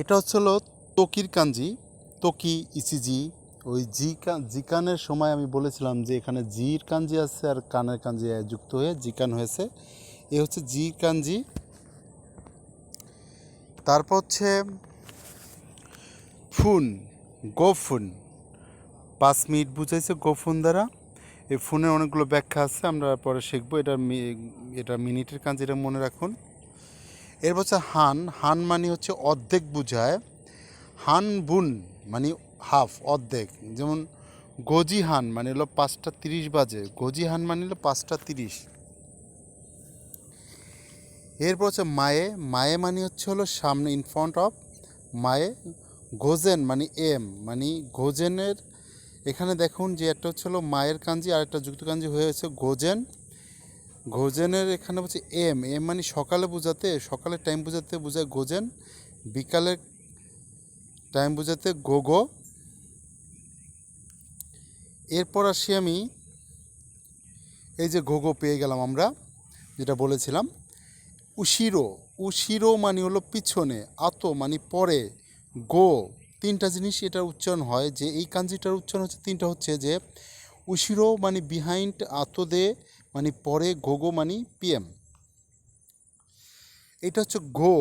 এটা হচ্ছে হলো তকির কাঞ্জি। তকি ইসিজি, ওই জি জিকানের সময় আমি বলেছিলাম যে এখানে জির কাঞ্জি আছে আর কানের কাঞ্জি যুক্ত হয়ে জিকান হয়েছে। এ হচ্ছে জি কাঞ্জি। তারপর হচ্ছে ফুন, গোফুন। পাঁচ মিনিট বুঝাইছে গোফুন দ্বারা। এই ফোনের অনেকগুলো ব্যাখ্যা আছে, আমরা পরে শিখব। এটা এটা মিনিটের কাজ এটা মনে রাখুন। এর হচ্ছে হান হান মানে হচ্ছে অর্ধেক বুঝায়। হান বুন মানে হাফ, অর্ধেক। যেমন গজি হান মানে হলো পাঁচটা তিরিশ বাজে। গজি হান মানে হলো পাঁচটা তিরিশ। এরপর হচ্ছে মায়ে মায়ে মানে হচ্ছে হলো সামনে ইন ফ্রন্ট অফ মায়ে। গোজেন মানে এম মানে গোজেনের, এখানে দেখুন যে একটা হচ্ছে হলো মায়ের কাঞ্জি আর একটা যুক্ত কাঞ্জি হয়েছে গোজেন। গোজেনের এখানে হচ্ছে এম এম মানে সকালে বোঝাতে, সকালের টাইম বোঝাতে বোঝায় গোজেন, বিকালের টাইম বোঝাতে গোগো। এরপর আসি আমি, এই যে গোগো পেয়ে গেলাম আমরা, যেটা বলেছিলাম। উশিরো উশিরো মানে হলো পিছনে, আত মানে পরে, গো, তিনটা জিনিস এটার উচ্চারণ হয়। যে এই কাঞ্জিটার উচ্চারণ হচ্ছে, তিনটা হচ্ছে যে উশিরো মানে বিহাইন্ড আতো দে মানে পরে গোগো মানে পিএম। এটা হচ্ছে গো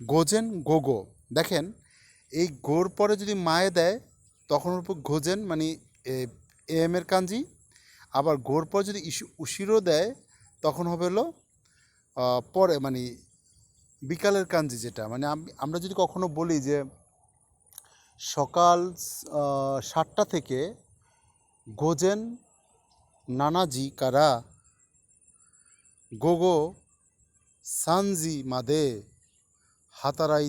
গোজেন গোগো দেখেন, এই গোর পরে যদি মায়ে দেয়, তখন ওর উপর গোজেন মানে এ, এম এর কাঞ্জি। আবার গোর পর যদি উশিরো দেয়, তখন হবে হলো পরে মানে বিকালের কাঞ্জি যেটা। মানে আমরা যদি কখনো বলি যে, সকাল সাতটা থেকে গোজেন নানাজি কারা? গোগো সানজি মাদে হাতারাই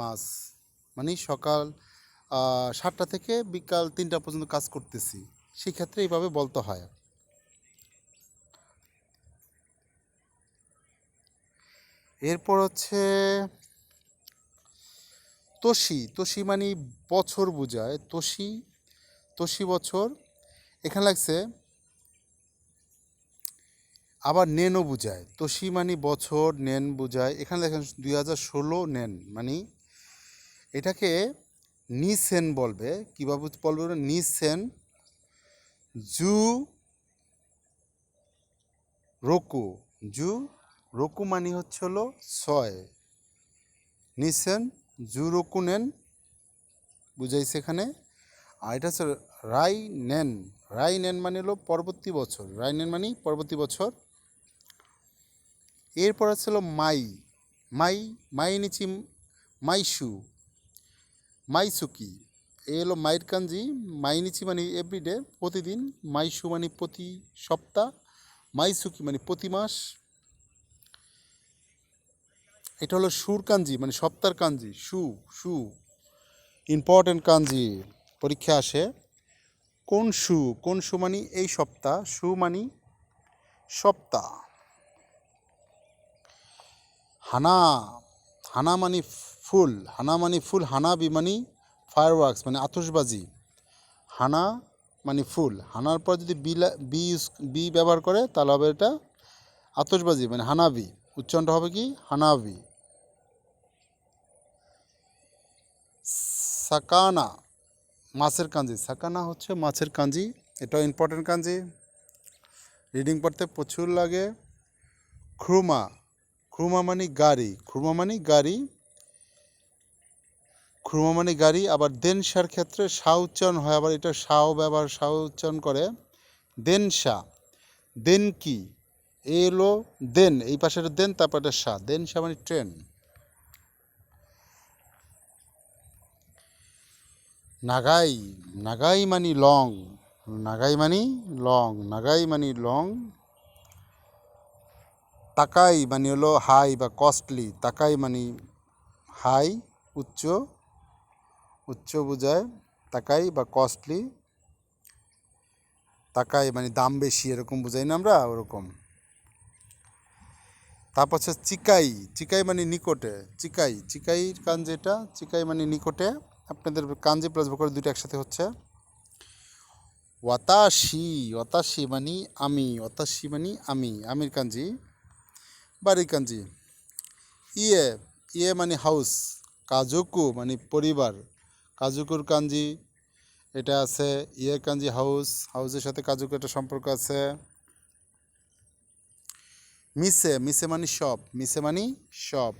মাস। মানে সকাল সাতটা থেকে বিকাল তিনটা পর্যন্ত কাজ করতেছি। সেক্ষেত্রে এইভাবে বলতে হয়। এরপর হচ্ছে তোষি। তোষি মানে বছর বোঝায়। তোষি তোষি বছর। এখানে লাগছে আবার নেনও বোঝায়। তোষি মানে বছর নেন বোঝায়। এখানে দেখেন দুই হাজার ষোলো নেন মানে এটাকে নিসেন বলবে। কীভাবে বলবে? নিসেন জু রোকু। জু রোকু মানে হচ্ছে হলো ছয়। নিসেন জু রোকু নেন, বুঝাইছে এখানে। আর এটা হচ্ছে রাই নেন। রাই নেন মানে হলো পরবর্তী বছর। রাই নেন মানে পরবর্তী বছর। এরপর আছে হলো মাই মাই মাই নিচি মাইশু মাইসুকি। এ হলো মাইর কাঞ্জি মাইনিচি মানে এভরিডে প্রতিদিন মাইশু মানে প্রতি সপ্তাহ, মাইসুকি মানে প্রতি মাস। এটা হলো সুর কাঞ্জি মানে সপ্তাহের কাঞ্জি, সু সু। ইম্পর্টেন্ট কাঞ্জি, পরীক্ষা আসে। কোন সু কোন সু মানে এই সপ্তাহ, সু মানে সপ্তাহ। হানা হানা মানে ফুল, হানা মানে ফুল, হানা বি মানে ফায়ার ওয়ার্কস মানে আতসবাজি হানা মানে ফুল, হানার পর যদি বি বি ইউজ, বি ব্যবহার করে, তাহলে হবে এটা আতসবাজি মানে হানাবি উচ্চারণটা হবে কি? হানাবি সাকানা, মাছের কাঞ্জি। সাকানা হচ্ছে মাছের কাঞ্জি। এটাও ইম্পর্টেন্ট কাঞ্জি। রিডিং পড়তে প্রচুর লাগে। ক্রুমা ক্রুমা মানে গাড়ি ক্রুমা মানে গাড়ি ক্রুমা মানে গাড়ি, আবার দেনসার ক্ষেত্রে সা উচ্চারণ হয়, আবার এটা সাও ব্যবহার সাও উচ্চারণ করে দেনসা। দেন কি? এলো দেন, এই পাশে দেন, তারপর এটা সা। দেনসা মানে ট্রেন। নাগাই নাগাই মানে লং, নাগাই মানে লং, নাগাই মানে লং তাকাই মানে হলো হাই বা কস্টলি তাকাই মানে হাই, উচ্চ উচ্চ বোঝায়, তাকাই বা কস্টলি তাকাই মানে দাম বেশি, এরকম বুঝাই না আমরা, ওরকম। তারপর হচ্ছে চিকাই চিকাই মানে নিকটে, চিকাই, চিকাইর কান যেটা, চিকাই মানে নিকটে, আপনাদের কাঞ্জি প্লাস ভোকাল দুটো একসাথে হচ্ছে। ওয়াতাশি ওয়াতাশি মানে আমি ওয়াতাশি মানে আমি, আমির কাঞ্জি বাড়ির কাঞ্জি ইয়ে ইয়ে মানে হাউস কাজুকু মানে পরিবার। কাজুকুর কাঞ্জি এটা আছে ইয়ে কাঞ্জি হাউস হাউসের সাথে কাজুকু একটা সম্পর্ক আছে। মিসে মিসে মানে সব মিসে মানে সব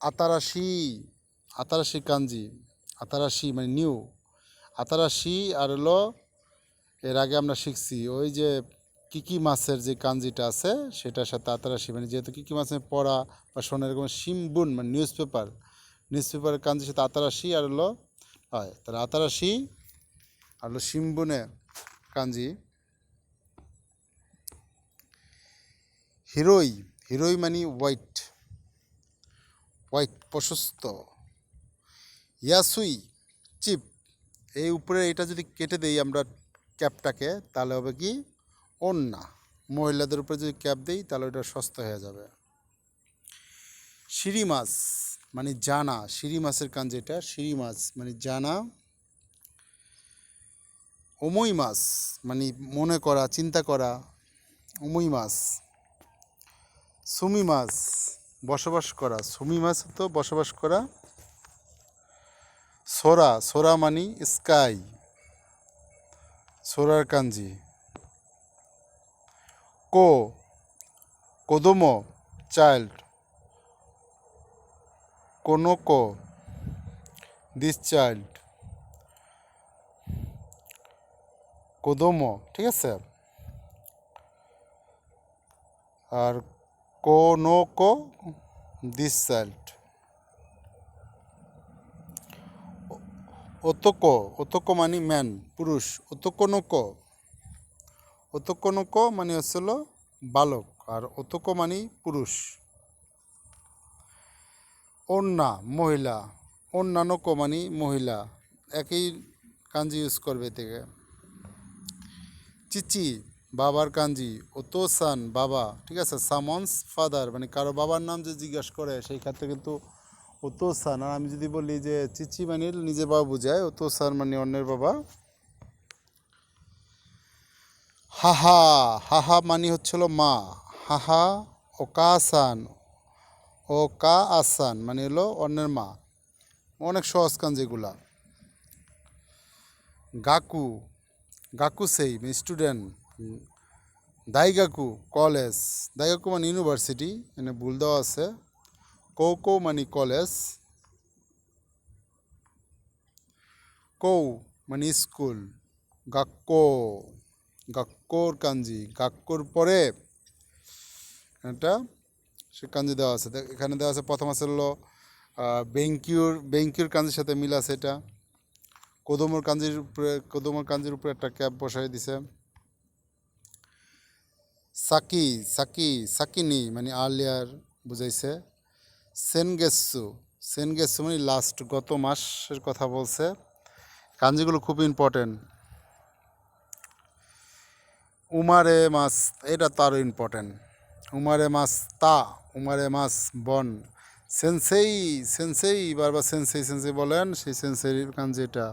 আতারাশি আতারাশি কাঞ্জি আতারাশি মানে নিউ আতারাশি আর হলো, এর আগে আমরা শিখছি, ওই যে কিকি মাছের যে কাঞ্জিটা আছে, সেটার সাথে আতারাশি মানে যেহেতু কিকি মাছের পড়া বা শোনা এরকম সিম্বুন মানে নিউজ পেপার নিউজ পেপারের কাঞ্জির সাথে আতারাশি আর হলো, হয়, তাহলে আতারাশি আর হলো সিম্বুনে কাঞ্জি। হিরোই হিরোই মানে হোয়াইট হোয়াইট প্রশস্ত। ইয়াসুই, চিপ, এই উপরে এটা যদি কেটে দেই আমরা ক্যাপটাকে, তাহলে হবে কি? ওন্না মহিলাদের উপরে যদি ক্যাপ দেই, তাহলে ওটা সস্তা হয়ে যাবে। সিঁড়ি মাছ মানে জানা সিঁড়ি মাছের কান যেটা সিঁড়ি মাছ মানে জানা। অমই মাছ মানে মনে করা, চিন্তা করা। অমই মাছ, সুমি মাছ, বসবাস করা। সুমি মাছ তো বসবাস করা। সোরা সোরা মানি স্কাই সোরার কাঞ্জি। কো, কোদমো, চাইল্ড কোনো কো দিস চাইল্ড, কোদমো, ঠিক আছে? আর কোনো কো দিস চাইল্ড। ওতকো ওতকো মানে ম্যান, পুরুষ, ওতকোনকো। ওতকোনকো মানে হচ্ছিল বালক, আর ওতকো মানে পুরুষ। অন্যা, মহিলা। অন্যানকো মানে মহিলা। একই কাঞ্জি ইউজ করবে থেকে চিচি, বাবার কাঞ্জি। ওতোসান বাবা। ঠিক আছে? সামন্স ফাদার মানে কারও বাবার নাম যে জিজ্ঞাসা করে, সেই ক্ষেত্রে কিন্তু ওতোসান আর আমি যদি বলি যে চিচি মানে নিজের বাবা বুঝায় বোঝায় ওতোসান মানে অন্যের বাবা। হাহা হাহা মানে হচ্ছিল মা। হাহা ওকাসান ও কা আসান মানে হলো অন্যের মা। অনেক সহজ কান যেগুলা। গাকু গাকু সেই স্টুডেন্ট দাইগাকু, কলেজ। দাইগাকু মানে ইউনিভার্সিটি এখানে ভুল দেওয়া আছে। কৌকৌ মানে কলেজ। কৌ মানে স্কুল গাক্কো। গাক্কোর কাঞ্জি। গাক্কোর পরে এটা সে কাঞ্জি দেওয়া আছে। এখানে দেওয়া আছে প্রথম আছে হলো বেঙ্কিউর বেঙ্কিউর কাঞ্জির সাথে মিল আছে এটা। কদমর কাঞ্জির উপরে কদমর কাঞ্জির উপরে একটা ক্যাপ বসাই দিছে। সাকি সাকি সাকিনি মানে আর্লিয়ার বুঝাইছে। সেনগেসু। সেনগেসু মানে লাস্ট গত মাসের কথা বলছে। কাঞ্জিগুলো খুব ইম্পর্টেন্ট উমারে মাছ এটা তো আরও ইম্পর্টেন্ট উমারে মাছ তা, উমারে মাছ বন। সেন্সেই সেন্সেই, বারবার সেন্সেই সেন্সেই বলেন, সেই সেন্সের কাঞ্জি এটা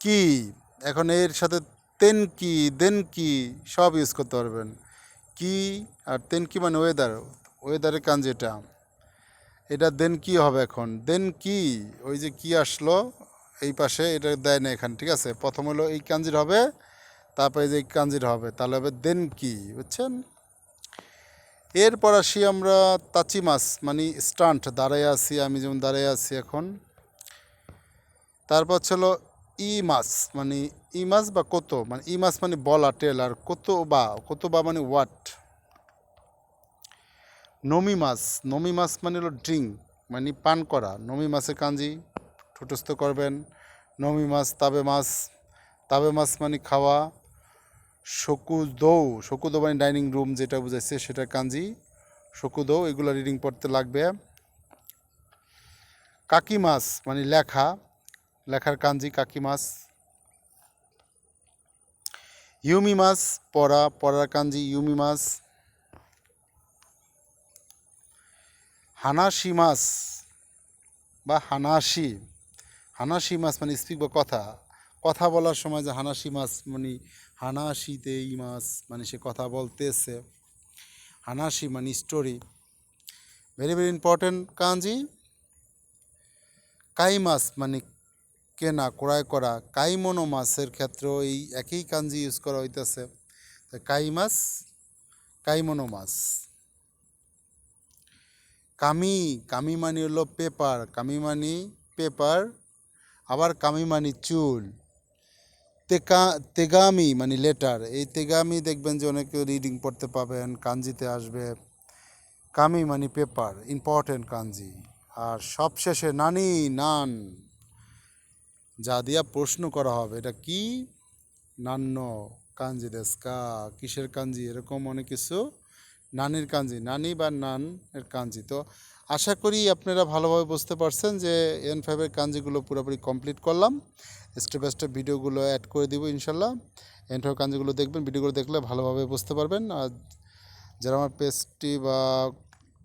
কি? এখন এর সাথে তেন কি, দেন কি, সব ইউজ করতে পারবেন। কি আর তেন কি মানে ওয়েদার ওয়েদারের কান যেটা। এটা দেন কি হবে এখন? দেন কি, ওই যে কি আসলো, এই পাশে এটা দেয় না এখানে, ঠিক আছে? প্রথম হলো এই কাঞ্জির হবে তারপরে যে কাঞ্জির হবে, তাহলে হবে দেন কি, বুঝছেন? এরপর আসি আমরা তাচি মাছ মানে স্টান্ট, দাঁড়ায় আছি আমি যেমন দাঁড়ায় আছি এখন। তারপর ছিল ই মাছ মানে ই মাছ বা কত মানে ই মাছ মানে বলা, টেল, আর কত বা কত বা মানে ওয়াট নমি মাছ নমি মাছ মানে হলো ড্রিঙ্ক মানে পান করা। নমি মাছের কাঞ্জি ঠুটস্থ করবেন। নমি মাছ, তাবে মাছ তাবে মাছ মানে খাওয়া। শকু দৌ শকু দৌ মানে ডাইনিং রুম যেটা বুঝাইছে, সেটা কাঞ্জি। শকু দৌ এগুলো রিডিং পড়তে লাগবে। কাকি মাছ মানে লেখা, লেখার কাঞ্জি কাকি মাছ। ইউমি মাছ পড়া, পড়ার কাঞ্জি ইউমি মাছ। হানাসি মাছ বা হানাসি হানাসি মাছ মানে স্পিক বা কথা। কথা বলার সময় যে হানাসি মাছ মানে হানাসিতে এই মাছ মানে সে কথা বলতেছে। হানাসি মানে স্টোরি ভেরি ভেরি ইম্পর্টেন্ট কাঞ্জি। কাই মাছ মানে কেনা, ক্রয় করা, কাইমনো মাছের ক্ষেত্রেও এই একই কাঞ্জি ইউজ করা হইতেছে। কাই মাছ, কাইমনো মাছ। কামি কামি মানে হলো পেপার কামি মানে পেপার আবার কামি মানে চুল। তেকা, তেগামি মানে লেটার এই তেগামি দেখবেন যে অনেকে রিডিং পড়তে পাবেন, কাঞ্জিতে আসবে। কামি মানে পেপার ইম্পর্টেন্ট কাঞ্জি। আর সবশেষে নানি, নান, যা দিয়া প্রশ্ন করা হবে, এটা কি? নান্য কাঞ্জি দেশকা কিসের কাঞ্জি? এরকম অনেক কিছু নানির কাঞ্জি, নানি বা নান এর কাঞ্জি। তো আশা করি আপনারা ভালোভাবে বুঝতে পারছেন যে এন ফাইভের কাঞ্জিগুলো পুরোপুরি কমপ্লিট করলাম। স্টেপ বাই স্টেপ ভিডিওগুলো অ্যাড করে দিব ইনশাল্লাহ। এন ফাইভ কাঞ্জিগুলো দেখবেন, ভিডিওগুলো দেখলে ভালোভাবে বুঝতে পারবেন। আর যারা আমার পেজটি বা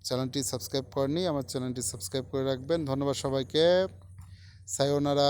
চ্যানেলটি সাবস্ক্রাইব করেনি আমার চ্যানেলটি সাবস্ক্রাইব করে রাখবেন। ধন্যবাদ সবাইকে। সায়োনারা